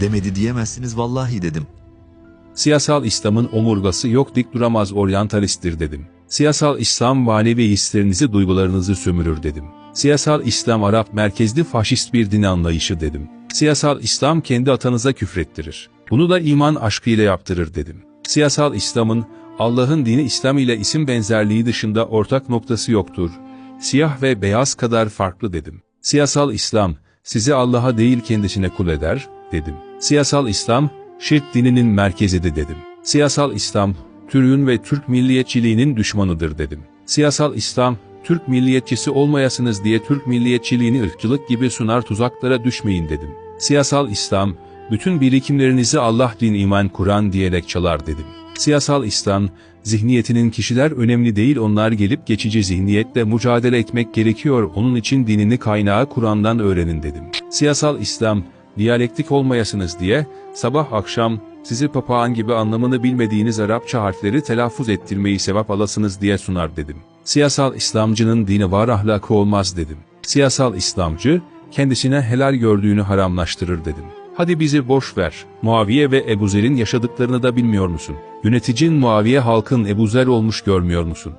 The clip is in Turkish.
Demedi diyemezsiniz vallahi dedim. Siyasal İslam'ın omurgası yok dik duramaz oryantalisttir dedim. Siyasal İslam manevi hislerinizi duygularınızı sömürür dedim. Siyasal İslam Arap merkezli faşist bir din anlayışı dedim. Siyasal İslam kendi atanıza küfrettirir. Bunu da iman aşkıyla yaptırır dedim. Siyasal İslam'ın Allah'ın dini İslam ile isim benzerliği dışında ortak noktası yoktur. Siyah ve beyaz kadar farklı dedim. Siyasal İslam sizi Allah'a değil kendisine kul eder dedim. Siyasal İslam şirk dininin merkezidir dedim. Siyasal İslam Türk'ün ve Türk milliyetçiliğinin düşmanıdır dedim. Siyasal İslam Türk milliyetçisi olmayasınız diye Türk milliyetçiliğini ırkçılık gibi sunar tuzaklara düşmeyin dedim. Siyasal İslam bütün birikimlerinizi Allah din iman Kur'an diyerek çalar dedim. Siyasal İslam, zihniyetinin kişiler önemli değil onlar gelip geçici zihniyetle mücadele etmek gerekiyor onun için dinini kaynağı Kur'an'dan öğrenin dedim. Siyasal İslam, diyalektik olmayasınız diye sabah akşam sizi papağan gibi anlamını bilmediğiniz Arapça harfleri telaffuz ettirmeyi sevap alasınız diye sunar dedim. Siyasal İslamcının dini var ahlakı olmaz dedim. Siyasal İslamcı kendisine helal gördüğünü haramlaştırır dedim. Hadi bizi boş ver. Muaviye ve Ebu Zer'in yaşadıklarını da bilmiyor musun? Yöneticin Muaviye halkın Ebu Zer olmuş görmüyor musun?